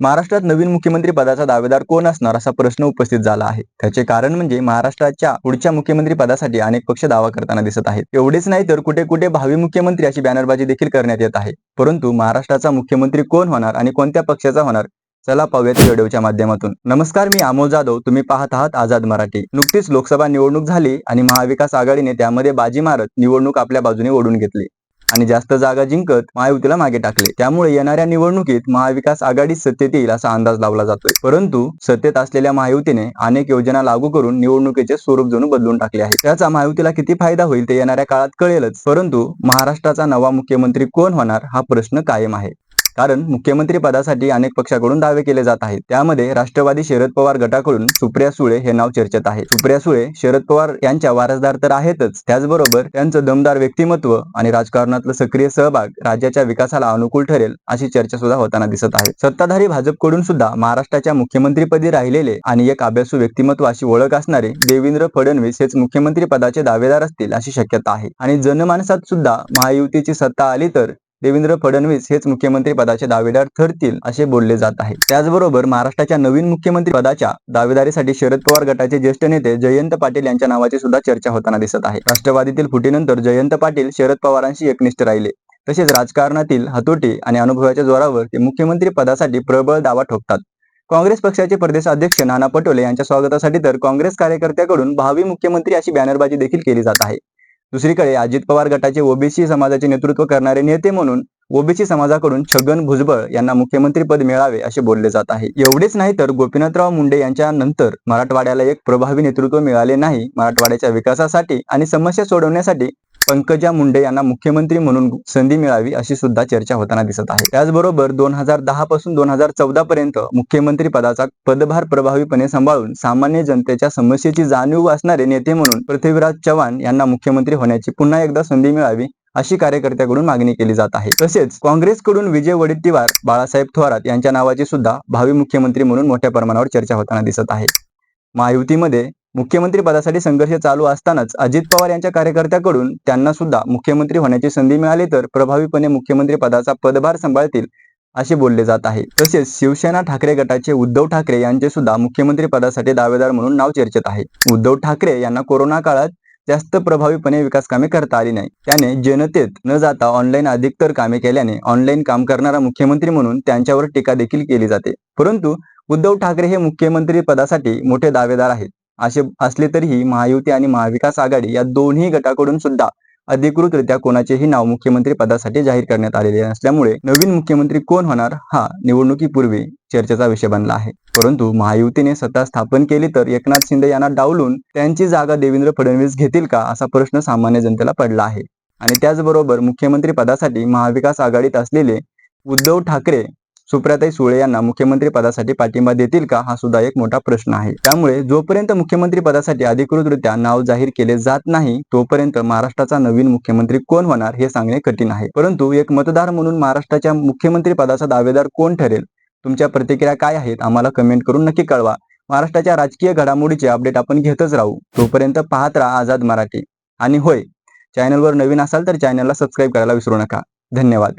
महाराष्ट्रात नवीन मुख्यमंत्री पदाचा दावेदार कोण असणार असा प्रश्न उपस्थित झाला आहे. त्याचे कारण म्हणजे महाराष्ट्राच्या पुढच्या मुख्यमंत्री पदासाठी अनेक पक्ष दावा करताना दिसत आहेत. एवढेच नाही तर कुठे कुठे भावी मुख्यमंत्री अशी बॅनरबाजी देखील करण्यात येत आहे. परंतु महाराष्ट्राचा मुख्यमंत्री कोण होणार आणि कोणत्या पक्षाचा होणार? चला पाहूयात व्हिडिओच्या माध्यमातून. नमस्कार मी अमोल जाधव. तुम्ही पाहत आहात आझाद मराठी. नुकतीच लोकसभा निवडणूक झाली आणि महाविकास आघाडीने त्यामध्ये बाजी मारत निवडणूक आपल्या बाजूने ओढून घेतली. आणि जास्त जागा जिंकत महायुतीला मागे टाकले. त्यामुळे येणाऱ्या निवडणुकीत महाविकास आघाडी सत्तेत येईल असा अंदाज लावला जातोय. परंतु सत्तेत असलेल्या महायुतीने अनेक योजना लागू करून निवडणुकीचे स्वरूप जणू बदलून टाकले आहे. त्याचा महायुतीला किती फायदा होईल ते येणाऱ्या काळात कळेलच. परंतु महाराष्ट्राचा नवा मुख्यमंत्री कोण होणार हा प्रश्न कायम आहे. कारण मुख्यमंत्री पदासाठी अनेक पक्षाकडून दावे केले जात आहेत. त्यामध्ये राष्ट्रवादी शरद पवार गटाकडून सुप्रिया सुळे हे नाव चर्चेत आहे. सुप्रिया सुळे शरद पवार यांच्या वारसदार तर आहेतच. त्याचबरोबर त्यांचं दमदार व्यक्तिमत्व आणि राजकारणातलं सक्रिय सहभाग राज्याच्या विकासाला अनुकूल ठरेल अशी चर्चा सुद्धा होताना दिसत आहे. सत्ताधारी भाजपकडून सुद्धा महाराष्ट्राच्या मुख्यमंत्रीपदी राहिलेले आणि एक अभ्यासू व्यक्तिमत्व अशी ओळख असणारे देवेंद्र फडणवीस हेच मुख्यमंत्री पदाचे दावेदार असतील अशी शक्यता आहे. आणि जनमानसात सुद्धा महायुतीची सत्ता आली तर देवेंद्र फडणवीस हेच मुख्यमंत्री पदाचे दावेदार ठरतील असे बोलले जात आहे. त्याचबरोबर महाराष्ट्राच्या नवीन मुख्यमंत्री पदाच्या दावेदारीसाठी शरद पवार गटाचे ज्येष्ठ नेते जयंत पाटील यांच्या नावाची सुद्धा चर्चा होताना दिसत आहे. राष्ट्रवादीतील फुटीनंतर जयंत पाटील शरद पवारांशी एकनिष्ठ राहिले. तसेच राजकारणातील हतोटी आणि अनुभवाच्या जोरावर ते मुख्यमंत्री पदासाठी प्रबळ दावा ठोकतात. काँग्रेस पक्षाचे प्रदेश अध्यक्ष नाना पटोले यांच्या स्वागतासाठी तर काँग्रेस कार्यकर्त्याकडून भावी मुख्यमंत्री अशी बॅनरबाजी देखील केली जात आहे. दुसरीकडे अजित पवार गटाचे ओबीसी समाजाचे नेतृत्व करणारे नेते म्हणून ओबीसी समाजाकडून छगन भुजबळ यांना मुख्यमंत्री पद मिळावे असे बोलले जात आहे. एवढेच नाही तर गोपीनाथराव मुंडे यांच्या नंतर मराठवाड्याला एक प्रभावी नेतृत्व मिळाले नाही. मराठवाड्याच्या विकासासाठी आणि समस्या सोडवण्यासाठी पंकजा मुंडे यांना मुख्यमंत्री म्हणून संधी मिळावी अशी सुद्धा चर्चा होताना दिसत आहे. त्याचबरोबर दोन हजार दहा पासून दोन हजार चौदा पर्यंत मुख्यमंत्री पदाचा पदभार प्रभावीपणे सांभाळून सामान्य जनतेच्या समस्येची जाणीव असणारे नेते म्हणून पृथ्वीराज चव्हाण यांना मुख्यमंत्री होण्याची पुन्हा एकदा संधी मिळावी अशी कार्यकर्त्याकडून मागणी केली जात आहे. तसेच काँग्रेसकडून विजय वडेट्टीवार बाळासाहेब थोरात यांच्या नावाची सुद्धा भावी मुख्यमंत्री म्हणून मोठ्या प्रमाणावर चर्चा होताना दिसत आहे. महायुतीमध्ये मुख्यमंत्री पदासाठी संघर्ष चालू असतानाच अजित पवार यांच्या कार्यकर्त्याकडून त्यांना सुद्धा मुख्यमंत्री होण्याची संधी मिळाली तर प्रभावीपणे मुख्यमंत्री पदाचा पदभार सांभाळतील असे बोलले जात आहे. तसेच शिवसेना ठाकरे गटाचे उद्धव ठाकरे यांचे सुद्धा मुख्यमंत्री पदासाठी दावेदार म्हणून नाव चर्चेत आहे. उद्धव ठाकरे यांना कोरोना काळात जास्त प्रभावीपणे विकास कामे करता आली नाही. त्याने जनतेत न जाता ऑनलाईन अधिकतर कामे केल्याने ऑनलाईन काम करणारा मुख्यमंत्री म्हणून त्यांच्यावर टीका देखील केली जाते. परंतु उद्धव ठाकरे हे मुख्यमंत्री पदासाठी मोठे दावेदार आहेत. असे असले तरीही महायुती आणि महाविकास आघाडी या दोन्ही गटाकडून सुद्धा अधिकृतरित्या कोणाचेही नाव मुख्यमंत्री पदासाठी जाहीर करण्यात आलेले नसल्यामुळे नवीन मुख्यमंत्री कोण होणार हा निवडणुकीपूर्वी चर्चेचा विषय बनला आहे. परंतु महायुतीने सत्ता स्थापन केली तर एकनाथ शिंदे यांना डावलून त्यांची जागा देवेंद्र फडणवीस घेतील का असा प्रश्न सामान्य जनतेला पडला आहे. आणि त्याचबरोबर मुख्यमंत्री पदासाठी महाविकास आघाडीत असलेले उद्धव ठाकरे सुप्रियाताई सुळे यांना मुख्यमंत्री पदासाठी पाठिंबा देतील का हा सुद्धा एक मोठा प्रश्न आहे. त्यामुळे जोपर्यंत मुख्यमंत्री पदासाठी अधिकृतरित्या नाव जाहीर केले जात नाही तोपर्यंत महाराष्ट्राचा नवीन मुख्यमंत्री कोण होणार हे सांगणे कठीण आहे. परंतु एक मतदार म्हणून महाराष्ट्राच्या मुख्यमंत्री पदाचा दावेदार कोण ठरेल? तुमच्या प्रतिक्रिया काय आहेत? आम्हाला कमेंट करून नक्की कळवा. महाराष्ट्राच्या राजकीय घडामोडीचे अपडेट आपण घेतच राहू. तोपर्यंत पाहत राहा आझाद मराठी. आणि होय चॅनलवर नवीन असाल तर चॅनलला सबस्क्राईब करायला विसरू नका. धन्यवाद.